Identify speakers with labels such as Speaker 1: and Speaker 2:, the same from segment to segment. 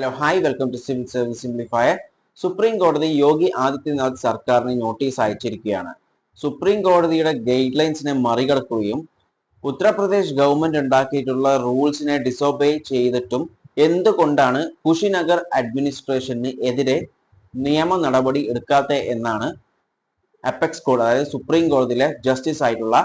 Speaker 1: Hello hi welcome to civil service simplifier. Supreme കോടതി യോഗി ആദിത്യനാഥ് സർക്കാരിന് notice അയച്ചിരിക്കുകയാണ്. സുപ്രീം കോടതിയുടെ ഗൈഡ് ലൈൻസിനെ മറികടക്കുകയും ഉത്തർപ്രദേശ് ഗവൺമെന്റ് ഉണ്ടാക്കിയിട്ടുള്ള റൂൾസിനെ ഡിസോബേ ചെയ്തിട്ടും എന്തുകൊണ്ടാണ് കുഷിനഗർ അഡ്മിനിസ്ട്രേഷന് എതിരെ നിയമ നടപടി എടുക്കാത്ത എന്നാണ് അപ്പെക്സ് കോടതി അതായത് സുപ്രീം കോടതിയിലെ ജസ്റ്റിസ് ആയിട്ടുള്ള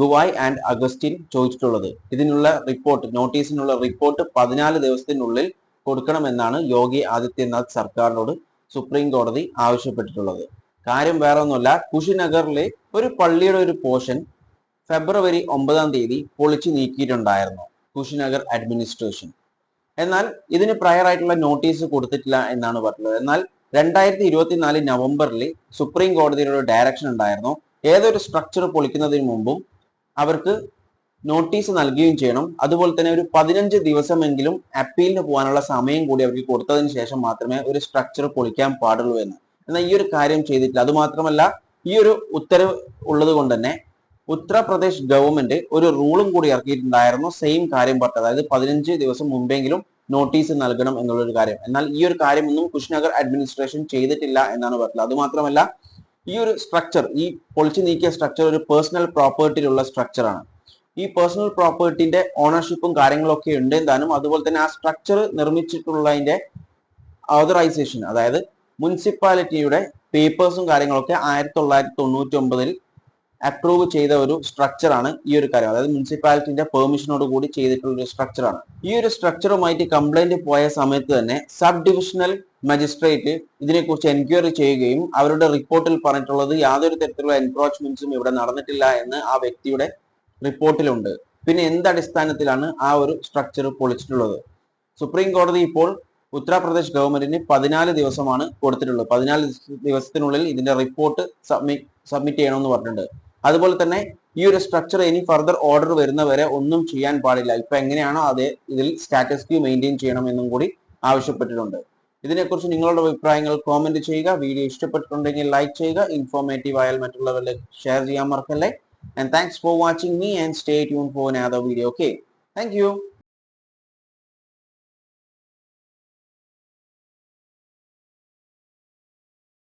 Speaker 1: ഗുവായ് ആൻഡ് അഗസ്റ്റിൻ ചോദിച്ചിട്ടുള്ളത്. ഇതിനുള്ള റിപ്പോർട്ട് നോട്ടീസിനുള്ള റിപ്പോർട്ട് പതിനാല് ദിവസത്തിനുള്ളിൽ കൊടുക്കണമെന്നാണ് യോഗി ആദിത്യനാഥ് സർക്കാരിനോട് സുപ്രീം കോടതി ആവശ്യപ്പെട്ടിട്ടുള്ളത്. കാര്യം വേറെ ഒന്നുമല്ല കുഷിനഗറിലെ ഒരു പള്ളിയുടെ ഒരു പോർഷൻ ഫെബ്രുവരി ഒമ്പതാം തീയതി പൊളിച്ചു നീക്കിയിട്ടുണ്ടായിരുന്നു കുഷിനഗർ അഡ്മിനിസ്ട്രേഷൻ. എന്നാൽ ഇതിന് പ്രയർ ആയിട്ടുള്ള നോട്ടീസ് കൊടുത്തിട്ടില്ല എന്നാണ് പറഞ്ഞത്. എന്നാൽ രണ്ടായിരത്തി ഇരുപത്തിനാല് നവംബറിൽ സുപ്രീം കോടതിയുടെ ഒരു ഡയറക്ഷൻ ഉണ്ടായിരുന്നു. ഏതൊരു സ്ട്രക്ചർ പൊളിക്കുന്നതിന് മുമ്പും അവർക്ക് നോട്ടീസ് നൽകുകയും ചെയ്യണം. അതുപോലെ തന്നെ ഒരു പതിനഞ്ച് ദിവസമെങ്കിലും അപ്പീലിന് പോകാനുള്ള സമയം കൂടി അവർക്ക് കൊടുത്തതിന് ശേഷം മാത്രമേ ഒരു സ്ട്രക്ചർ പൊളിക്കാൻ പാടുള്ളൂ എന്ന്. എന്നാൽ ഈ ഒരു കാര്യം ചെയ്തിട്ടില്ല. അതുമാത്രമല്ല ഈ ഒരു ഉത്തരവ് ഉള്ളത് കൊണ്ട് തന്നെ ഉത്തർപ്രദേശ് ഗവൺമെന്റ് ഒരു റൂളും കൂടി ഇറക്കിയിട്ടുണ്ടായിരുന്നു. സെയിം കാര്യം പറഞ്ഞത്. അതായത് പതിനഞ്ച് ദിവസം മുമ്പെങ്കിലും നോട്ടീസ് നൽകണം എന്നുള്ളൊരു കാര്യം. എന്നാൽ ഈ ഒരു കാര്യമൊന്നും കുഷ്നഗർ അഡ്മിനിസ്ട്രേഷൻ ചെയ്തിട്ടില്ല എന്നാണ് പറഞ്ഞത്. അതുമാത്രമല്ല ഈ ഒരു സ്ട്രക്ചർ ഈ പൊളിച്ചു നീക്കിയ സ്ട്രക്ചർ ഒരു പേഴ്സണൽ പ്രോപ്പർട്ടിയിലുള്ള സ്ട്രക്ചറാണ് ഈ പേഴ്സണൽ പ്രോപ്പർട്ടിന്റെ ഓണർഷിപ്പും കാര്യങ്ങളൊക്കെ ഉണ്ട് എന്താനും അതുപോലെ തന്നെ ആ സ്ട്രക്ചർ നിർമ്മിച്ചിട്ടുള്ളതിന്റെ ഓതറൈസേഷൻ അതായത് മുനിസിപ്പാലിറ്റിയുടെ പേപ്പേഴ്സും കാര്യങ്ങളൊക്കെ ആയിരത്തി തൊള്ളായിരത്തി തൊണ്ണൂറ്റി ഒമ്പതിൽ അപ്രൂവ് ചെയ്ത ഒരു സ്ട്രക്ചറാണ് ഈ ഒരു കാര്യം. അതായത് മുനിസിപ്പാലിറ്റിന്റെ പെർമിഷനോട് കൂടി ചെയ്തിട്ടുള്ള ഒരു സ്ട്രക്ചറാണ് ഈ ഒരു സ്ട്രക്ചറുമായിട്ട് കംപ്ലൈന്റ് പോയ സമയത്ത് തന്നെ സബ് ഡിവിഷണൽ മജിസ്ട്രേറ്റ് ഇതിനെക്കുറിച്ച് എൻക്വയറി ചെയ്യുകയും അവരുടെ റിപ്പോർട്ടിൽ പറഞ്ഞിട്ടുള്ളത് യാതൊരു തരത്തിലുള്ള എൻക്രോച്ച്മെന്റ്സും ഇവിടെ നടന്നിട്ടില്ല എന്ന് ആ വ്യക്തിയുടെ റിപ്പോർട്ടിലുണ്ട്. പിന്നെ എന്ത് അടിസ്ഥാനത്തിലാണ് ആ ഒരു സ്ട്രക്ചർ പൊളിച്ചിട്ടുള്ളത്? സുപ്രീം കോടതി ഇപ്പോൾ ഉത്തർപ്രദേശ് ഗവൺമെന്റിന് പതിനാല് ദിവസമാണ് കൊടുത്തിട്ടുള്ളത്. പതിനാല് ദിവസത്തിനുള്ളിൽ ഇതിന്റെ റിപ്പോർട്ട് സബ്മിറ്റ് സബ്മിറ്റ് ചെയ്യണമെന്ന് പറഞ്ഞിട്ടുണ്ട്. അതുപോലെ തന്നെ ഈ ഒരു സ്ട്രക്ചർ ഇനി ഫർദർ ഓർഡർ വരുന്നവരെ ഒന്നും ചെയ്യാൻ പാടില്ല. ഇപ്പൊ എങ്ങനെയാണോ അതേ ഇതിൽ സ്റ്റാറ്റസ് ക്യൂ മെയിന്റെയിൻ ചെയ്യണം എന്നും കൂടി ആവശ്യപ്പെട്ടിട്ടുണ്ട്. ഇതിനെക്കുറിച്ച് നിങ്ങളുടെ അഭിപ്രായങ്ങൾ കോമെന്റ് ചെയ്യുക. വീഡിയോ ഇഷ്ടപ്പെട്ടിട്ടുണ്ടെങ്കിൽ ലൈക്ക് ചെയ്യുക. ഇൻഫോർമേറ്റീവ് ആയാൽ മറ്റുള്ളവരിലേക്ക് ഷെയർ ചെയ്യാൻ മറക്കല്ലേ. and thanks for watching me and stay tuned for another video okay? Thank you.